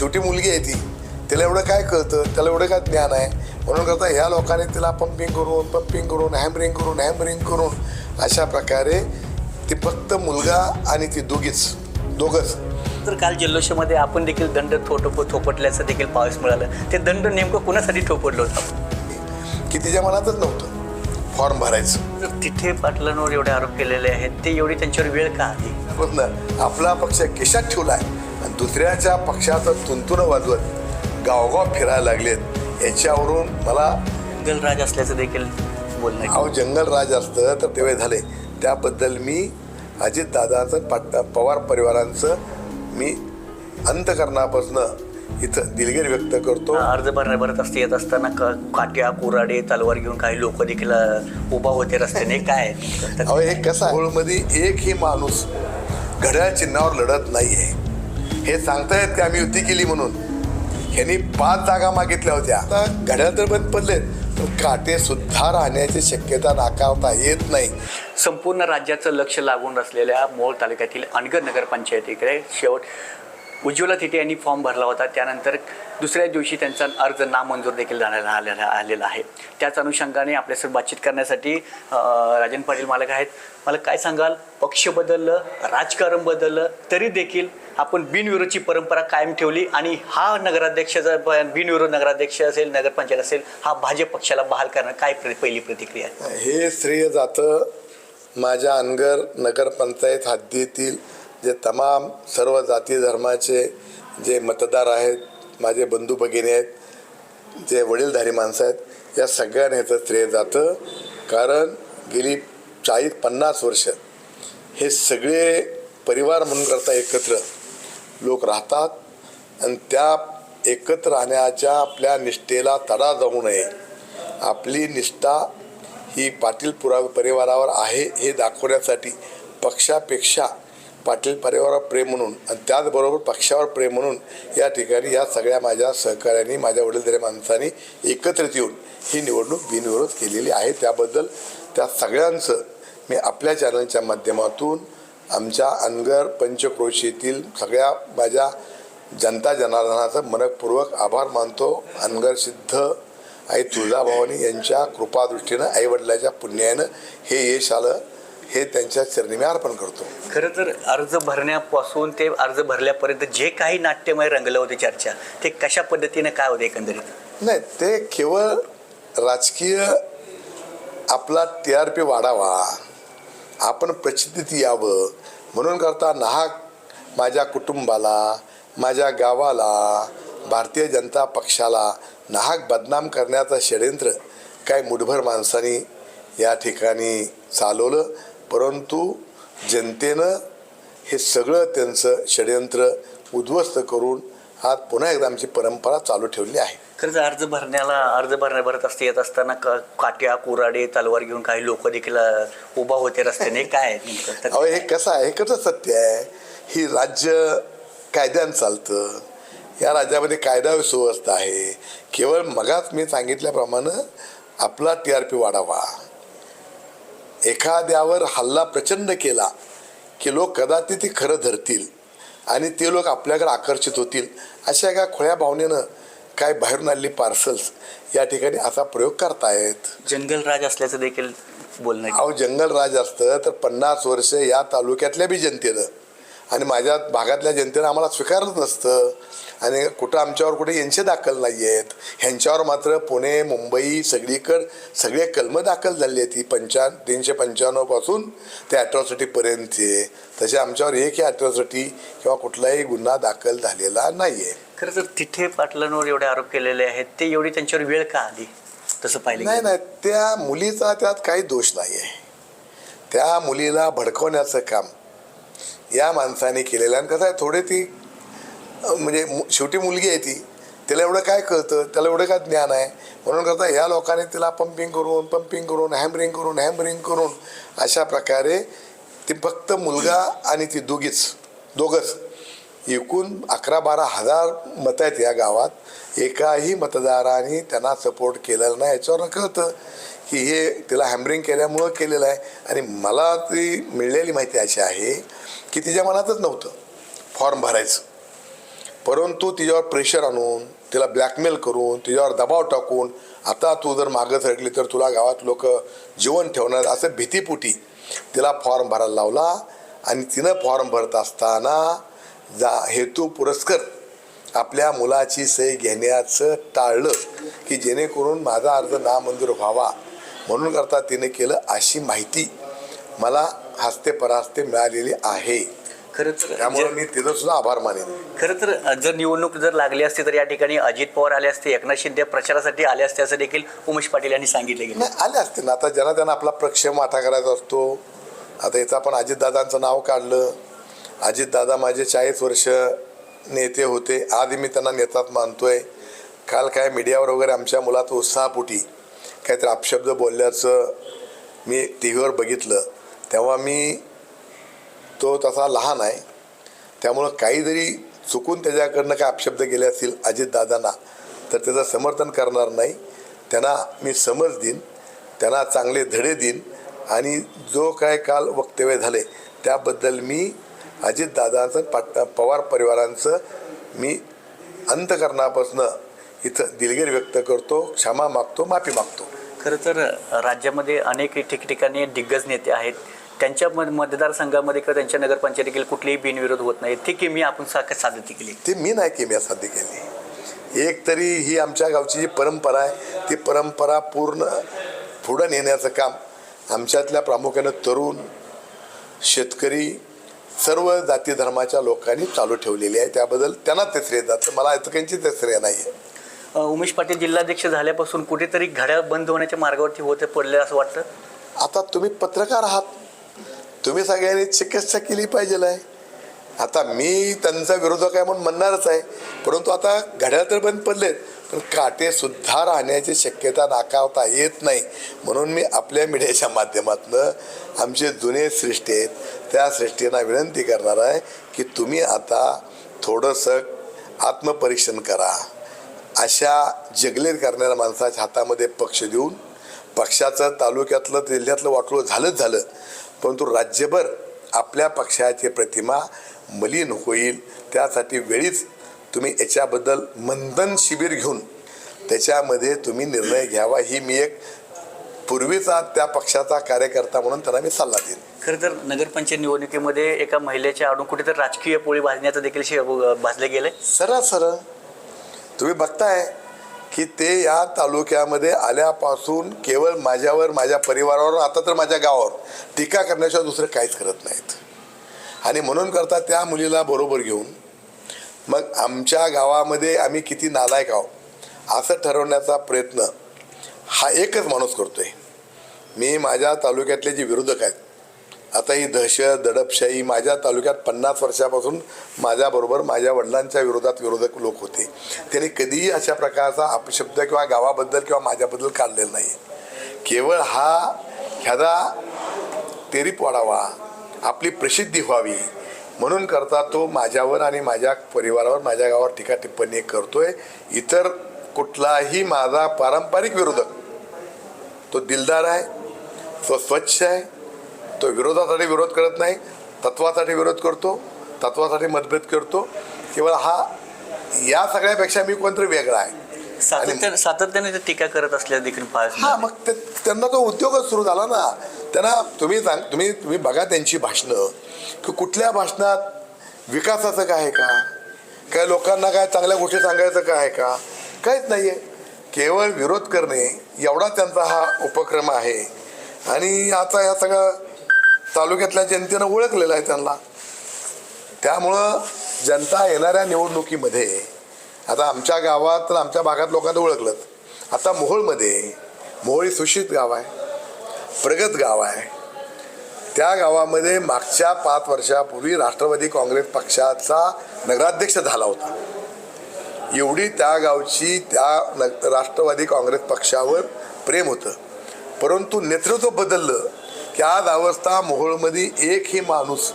शेवटी मुलगी आहे ती. तिला एवढं काय कळतं? त्याला एवढं काय ज्ञान आहे? म्हणून करता ह्या लोकांनी तिला पंपिंग करून पंपिंग करून हॅमरिंग करून हॅमरिंग करून अशा प्रकारे ती फक्त मुलगा आणि ती दोघीच दोघंच. तर काल जल्लोषामध्ये आपण देखील दंड थोटप थोपटल्याचं देखील पाहावयास मिळालं. ते दंड नेमकं कुणासाठी थोपटलं होतं? की तिच्या मनातच नव्हतं. फॉर्म भरायचं. तिथे पाटलांवर एवढे आरोप केलेले आहेत ते एवढी त्यांच्यावर वेळ का आली पण आपला पक्ष केशात ठेवलाय. आणि दुसऱ्याच्या पक्षाचं तुंतुन वाजवत गावगाव फिरायला लागलेत. याच्यावरून मला जंगलराज असल्याचं देखील बोलणं आहे. अहो जंगल राज असतं तर तेव्हा झाले. त्याबद्दल मी अजितदादाचं पाट पवार परिवारांचं मी अंतकरणापासून इथं दिलगिरी व्यक्त करतो. अर्ज भरण्या भरत असते येत असताना क- काट्या कुराडे तलवार घेऊन काही लोक देखील उभा होते रस्त्याने. काय? आहे? अहो हे कसं आहे? मध्ये एकही माणूस घड्याळ चिन्हावर लढत नाहीये. हे सांगतायत की आम्ही युती केली म्हणून. ह्यांनी पाच जागा मागितल्या होत्या. आता घड्याळ तर बंद पडलेत पण काटे सुद्धा राहण्याची शक्यता नाकारता येत नाही. संपूर्ण राज्याचं लक्ष लागून असलेल्या मोळ तालुक्यातील अनगर नगरपंचायतीकडे शेवट उज्ज्वला थिटे यांनी फॉर्म भरला होता. त्यानंतर दुसऱ्या दिवशी त्यांचा अर्ज नामंजूर देखील जाण्याला आलेला आलेला आहे. त्याच अनुषंगाने आपल्यासोबत बातचीत करण्यासाठी राजन पाटील मालक आहेत. मला काय सांगाल? पक्ष बदललं राजकारण बदललं तरी देखील आपण बिनविरोधची परंपरा कायम ठेवली आणि हा नगराध्यक्ष जर बिनविरोध नगराध्यक्ष असेल नगरपंचायत असेल हा भाजप पक्षाला बहाल करणं काय प्र- पहिली प्रतिक्रिया हे श्रेय जातं माझ्या अनगर नगरपंचायत हद्दीतील जे तमाम सर्व जाती धर्माचे जे मतदार आहेत माझे बंधू भगिनी आहेत जे वडीलधारी माणसं आहेत या सगळ्यांना याचं श्रेय जातं. कारण गेली चाळीस पन्नास वर्ष हे सगळे परिवार म्हणून करता एकत्र लोक राहतात आणि त्या एकत्र राहण्याच्या आपल्या निष्ठेला तडा जाऊ नये. आपली निष्ठा ही पाटील पुरा परिवारावर आहे हे दाखवण्यासाठी पक्षापेक्षा पाटील परिवारावर प्रेम म्हणून आणि त्याचबरोबर पक्षावर प्रेम म्हणून या ठिकाणी या सगळ्या माझ्या सहकाऱ्यांनी माझ्या वडीलधाऱ्या माणसांनी एकत्रित येऊन ही निवडणूक बिनविरोध केलेली आहे. त्याबद्दल त्या सगळ्यांचं मी आपल्या चॅनलच्या माध्यमातून आमच्या अनगर पंचक्रोशीतील सगळ्या माझ्या जनता जनार्दनाचं मनपूर्वक आभार मानतो. अनगर सिद्ध आई तुळजाभवानी यांच्या कृपादृष्टीनं आईवडिलाच्या पुण्यानं हे यश आलं. हे त्यांच्या चरणी मी अर्पण करतो. खरं तर अर्ज भरण्यापासून ते अर्ज भरल्यापर्यंत जे काही नाट्यमय रंगलं होते चर्चा ते कशा पद्धतीने काय होते एकंदरीत? नाही ते केवळ राजकीय आपला टी आर पी वाढावा आपण प्रचितीत यावं म्हणून करता नाहक माझ्या कुटुंबाला माझ्या गावाला भारतीय जनता पक्षाला नाहक बदनाम करण्याचं षडयंत्र काय मुठभर माणसांनी या ठिकाणी चालवलं. परंतु जनतेनं हे सगळं त्यांचं षडयंत्र उद्ध्वस्त करून आज पुन्हा एकदा आमची परंपरा चालू ठेवली आहे. खरंच अर्ज भरण्याला अर्ज भरण्या भरत असते येत असताना क- काट्या कुराडे तलवार घेऊन काही लोक देखील उभा होते रस्त्याने. काय अहो हे कसं आहे? हे कसं सत्य आहे? ही राज्य कायद्यानं चालतं. या राज्यामध्ये कायदा सुव्यवस्था आहे. केवळ मगाच मी सांगितल्याप्रमाणे आपला टी आर पी वाढावा. एखाद्यावर हल्ला प्रचंड केला की लोक कदाचित ती खरं धरतील आणि ते लोक आपल्याकडे आकर्षित होतील अशा एका खोळ्या भावनेनं काय बाहेरून आलेली पार्सल्स या ठिकाणी असा प्रयोग करतायत जंगलराज असल्याचं देखील बोलणं. अहो जंगल राज असतं तर पन्नास वर्ष या तालुक्यातल्या बी जनतेनं आणि माझ्या भागातल्या जनतेनं आम्हाला स्वीकारत नसतं आणि कुठं आमच्यावर कुठे यांचे दाखल नाही आहेत ह्यांच्यावर मात्र पुणे मुंबई सगळीकडं सगळे कलमं दाखल झाली आहेत. ती पंचा तीनशे पंच्याण्णवपासून ते ॲट्रॉसिटीपर्यंतचे तसे आमच्यावर एकही ॲट्रॉसिटी किंवा कुठलाही गुन्हा दाखल झालेला नाही आहे खरं तर तिथे पाटलांवर एवढे आरोप केलेले आहेत. ते एवढी त्यांच्यावर वेळ का आली? तसं पाहिलं नाही. नाही. त्या मुलीचा त्यात काही दोष नाही आहे त्या मुलीला भडकवण्याचं काम या माणसाने केलेलं. आणि कसं आहे थोडे ती म्हणजे मु- शेवटी मुलगी आहे ती. त्याला एवढं काय कळतं? त्याला एवढं काय ज्ञान आहे? म्हणून करता ह्या लोकांनी तिला पंपिंग करून पंपिंग करून हॅमरिंग करून हॅमरिंग करून अशा प्रकारे ती फक्त मुलगा आणि ती दोघीच दोघंच. एकूण अकरा बारा हजार मतं आहेत या गावात. एकाही मतदारांनी त्यांना सपोर्ट केलेला नाही. याच्यावर कळतं की हे तिला हॅमरिंग केल्यामुळं केलेलं आहे. आणि मला ती मिळलेली माहिती अशी आहे की तिच्या मनातच नव्हतं फॉर्म भरायचं. परंतु तिच्यावर प्रेशर आणून तिला ब्लॅकमेल करून तिच्यावर दबाव टाकून आता तू जर मागं सरकली तर तुला गावात लोक जीवन ठेवणार असं भीतीपुटी तिला फॉर्म भरायला लावला. आणि तिनं फॉर्म भरत असताना जा हेतू पुरस्कर आपल्या मुलाची सही घेण्याचं टाळलं की जेणेकरून माझा अर्ज नामंजूर व्हावा. म्हणून करता तिने केलं अशी माहिती मला हस्ते परास्ते मिळालेली आहे. खरं तर त्यामुळे मी तिथं सुद्धा आभार मानेन. खरं तर जर निवडणूक जर लागली असती तर या ठिकाणी अजित पवार आले असते एकनाथ शिंदे प्रचारासाठी आले असते असं देखील उमेश पाटील यांनी सांगितले गेले. नाही आले असते ना. आता ज्यांना त्यांना आपला प्रक्षेप माथा करायचा असतो आता इथं आपण अजितदादांचं नाव काढलं. अजितदादा माझे चाळीस वर्ष नेते होते. आज मी त्यांना नेतात मानतोय. काल काय मीडियावर वगैरे आमच्या मुलात उत्साहापोटी काहीतरी अपशब्द बोलल्याचं मी टी व्हीवर बघितलं. तेव्हा मी तो तसा लहान आहे. त्यामुळं काही जरी चुकून त्याच्याकडनं काय अपशब्द गेले असतील अजितदादांना तर त्याचं समर्थन करणार नाही. त्यांना मी समज देईन त्यांना चांगले धडे देईन आणि जो काय काल वक्तव्य झाले त्याबद्दल मी अजितदादांचं पाट पवार परिवारांचं मी अंतकरणापासून इथं दिलगिरी व्यक्त करतो क्षमा मागतो माफी मागतो. खरं तर राज्यामध्ये अनेक ठिकठिकाणी दिग्गज नेते आहेत. त्यांच्या मत- मतदारसंघामध्ये किंवा त्यांच्या नगरपंचायतीतील कुठलीही बिनविरोध होत नाही. ती किमी आपण सा साध्य केली. ते मी नाही केली साध्य केली. एक तरी ही आमच्या गावची जी परंपरा आहे ती परंपरा पूर्ण पुढं नेण्याचं काम आमच्यातल्या प्रामुख्यानं तरुण शेतकरी सर्व जाती धर्माच्या लोकांनी चालू ठेवलेली आहे. त्याबद्दल त्यांना ते श्रेय जातं. मला इतकांची ते श्रेय नाही आहे उमेश पाटील जिल्हाध्यक्ष झाल्यापासून कुठेतरी घड्याळ बंद होण्याच्या मार्गावरती होते पडले असं वाटतं? आता तुम्ही पत्रकार आहात. तुम्ही सगळ्यांनी चिकित्सा केली पाहिजे आहे. आता मी त्यांचा विरोधक आहे म्हणून म्हणणारच आहे. परंतु आता घड्याळ तर बंद पडलेत पण काटेसुद्धा राहण्याची शक्यता नाकारता येत नाही. म्हणून मी आपल्या मीडियाच्या माध्यमातून आमचे जुने सृष्टी आहेत त्या सृष्टींना विनंती करणार आहे की तुम्ही आता थोडंसं आत्मपरीक्षण करा. अशा जगलेर करणाऱ्या माणसाच्या हातामध्ये पक्ष देऊन पक्षाचं तालुक्यातलं जिल्ह्यातलं वाटलं झालंच झालं. परंतु राज्यभर आपल्या पक्षाची प्रतिमा मलिन होईल. त्यासाठी वेळीच तुम्ही याच्याबद्दल मंथन शिबिर घेऊन त्याच्यामध्ये तुम्ही निर्णय घ्यावा. ही मी एक पूर्वीचा त्या पक्षाचा कार्यकर्ता म्हणून त्यांना मी सल्ला देईन. खरं तर नगरपंचायत निवडणुकीमध्ये एका महिलेच्या आडून कुठेतरी राजकीय पोळी भाजण्याचं देखील भाजले गेले सरळ सरळ. तुम्ही बघताय की ते या तालुक्यामध्ये आल्यापासून केवळ माझ्यावर माझ्या परिवारावर आता तर माझ्या गावावर टीका करण्याशिवाय दुसरं काहीच करत नाहीत. आणि म्हणून करता त्या मुलीला बरोबर घेऊन मग आमच्या गावामध्ये आम्ही किती नालायक आहोत असं ठरवण्याचा प्रयत्न हा एकच माणूस करतो आहे मी माझ्या तालुक्यातले जे विरोधक आहेत आता ही दहशत दडपशाही माझ्या तालुक्यात पन्नास वर्षापासून माझ्याबरोबर माझ्या वडिलांच्या विरोधात विरोधक लोक होते. त्यांनी कधीही अशा प्रकारचा अपशब्द किंवा गावाबद्दल किंवा माझ्याबद्दल काढलेला नाही. केवळ हा ह्याचा तेरीप वाढावा आपली प्रसिद्धी व्हावी म्हणून करता तो माझ्यावर आणि माझ्या परिवारावर माझ्या गावावर टीका टिप्पणी करतोय. इतर कुठलाही माझा पारंपरिक विरोधक तो दिलदार आहे तो स्वच्छ आहे तो विरोधासाठी विरोध करत नाही तत्वासाठी विरोध करतो तत्वासाठी मतभेद करतो. केवळ हा या सगळ्यापेक्षा मी कोणतरी वेगळा आहे. सातत्याने सातत्याने ते टीका करत असल्यास देखील हा मग ते त्यांना तो उद्योगच सुरू झाला ना. त्यांना तुम्ही सांग तुम्ही तुम्ही बघा त्यांची भाषणं. की कुठल्या भाषणात विकासाचं काय आहे का? काय लोकांना काय चांगल्या गोष्टी सांगायचं काय आहे का? काहीच नाही आहे केवळ विरोध करणे एवढा त्यांचा हा उपक्रम आहे. आणि आता या सगळ्या तालुक्यातल्या जनतेनं ओळखलेलं आहे त्यांना. त्यामुळं जनता येणाऱ्या निवडणुकीमध्ये आता आमच्या गावात तर आमच्या भागात लोकांना ओळखलं. आता मोहोळमध्ये मोहोळी सुशित गाव आहे प्रगत गाव आहे. त्या गावामध्ये मागच्या पाच वर्षापूर्वी राष्ट्रवादी काँग्रेस पक्षाचा नगराध्यक्ष झाला होता. एवढी त्या गावची त्या न- राष्ट्रवादी काँग्रेस पक्षावर प्रेम होतं. परंतु नेतृत्व बदललं. की आज अवस्था मोहोळमध्ये एकही माणूस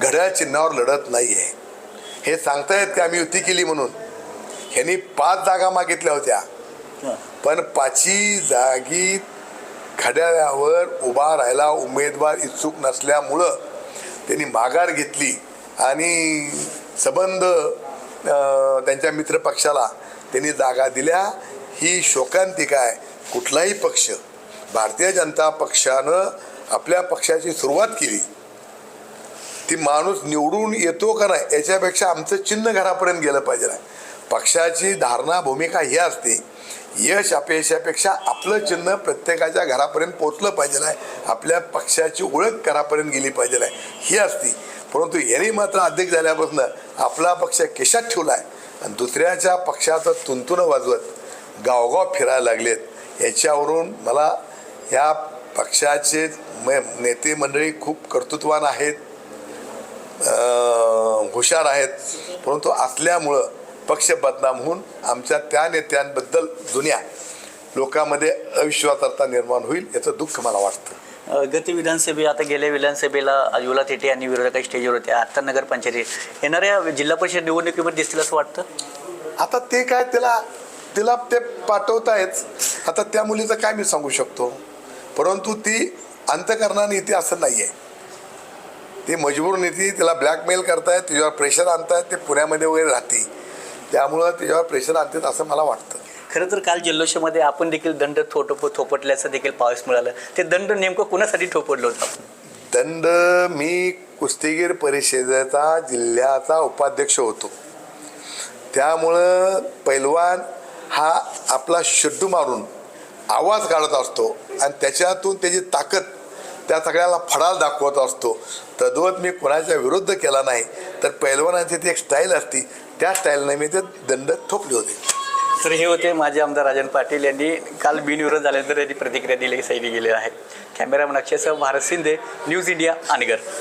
घड्याळ चिन्हावर लढत नाही आहे हे सांगतायत की आम्ही युती केली म्हणून. ह्यांनी पाच जागा मागितल्या होत्या. पण पाचही जागी खड्याळ्यावर उभा राहायला उमेदवार इच्छुक नसल्यामुळं त्यांनी माघार घेतली आणि संबंध त्यांच्या मित्रपक्षाला त्यांनी जागा दिल्या. ही शोकांतिका आहे. कुठलाही पक्ष भारतीय जनता पक्षानं आपल्या पक्षाची सुरुवात केली. ती माणूस निवडून येतो का नाही याच्यापेक्षा आमचं चिन्ह घरापर्यंत गेलं पाहिजे नाही. पक्षाची धारणा भूमिका ही असते. यश अपयशापेक्षा आपलं चिन्ह प्रत्येकाच्या घरापर्यंत पोचलं पाहिजे आहे आपल्या पक्षाची ओळख घरापर्यंत गेली पाहिजे आहे ही असती. परंतु यांनी मात्र अध्यक्ष झाल्यापासून आपला पक्ष केशात ठेवला आहे. आणि दुसऱ्याच्या पक्षाचं तुंतुनं वाजवत गावगाव फिरायला लागलेत. याच्यावरून मला या पक्षाचे म नेते मंडळी खूप कर्तृत्वान आहेत. हुशार आहेत. परंतु असल्यामुळं पक्ष बदनाम होऊन आमच्या त्या नेत्यांबद्दल जुन्या लोकांमध्ये अविश्वासार्हता निर्माण होईल याचं दुःख मला वाटतं. गती विधानसभे आता गेल्या विधानसभेला अजोला थेटे यांनी विरोधक स्टेजवर होते. आता नगरपंचायती येणाऱ्या जिल्हा परिषद निवडणुकीमध्ये दिसतील असं वाटतं? आता ते काय त्याला तिला ते पाठवतायत. आता त्या मुलीचं काय मी सांगू शकतो? परंतु ती अंतकरणा नीती असं नाही आहे ती मजबूर नीती तिला ब्लॅकमेल करतायत तिच्यावर प्रेशर आणतायत ते पुण्यामध्ये वगैरे राहते. त्यामुळं तिच्यावर प्रेशर आणतात असं मला वाटतं. खरं तर काल जल्लोषामध्ये आपण देखील दंड थोट थोपटल्याचं देखील पाहावयास मिळालं. ते दंड नेमकं कुणासाठी थोपटलं होतं? दंड मी कुस्तीगीर परिषदेचा जिल्ह्याचा उपाध्यक्ष होतो. त्यामुळं पैलवान हा आपला शड्डू मारून आवाज काढत असतो आणि त्याच्यातून त्याची ताकद त्या सगळ्याला फडाल दाखवत असतो. तद्वत मी कोणाच्या विरुद्ध केला नाही तर पैलवानाची ती एक स्टाईल असती. त्या स्टाईलने मी ते दंड थोपले होते. तर हे होते माझे आमदार राजन पाटील यांनी काल बिनविरोध झाल्यानंतर त्यांनी प्रतिक्रिया दिली सांगितली गेली आहे कॅमेरामन अक्षयसह भारत शिंदे न्यूज इंडिया अनगर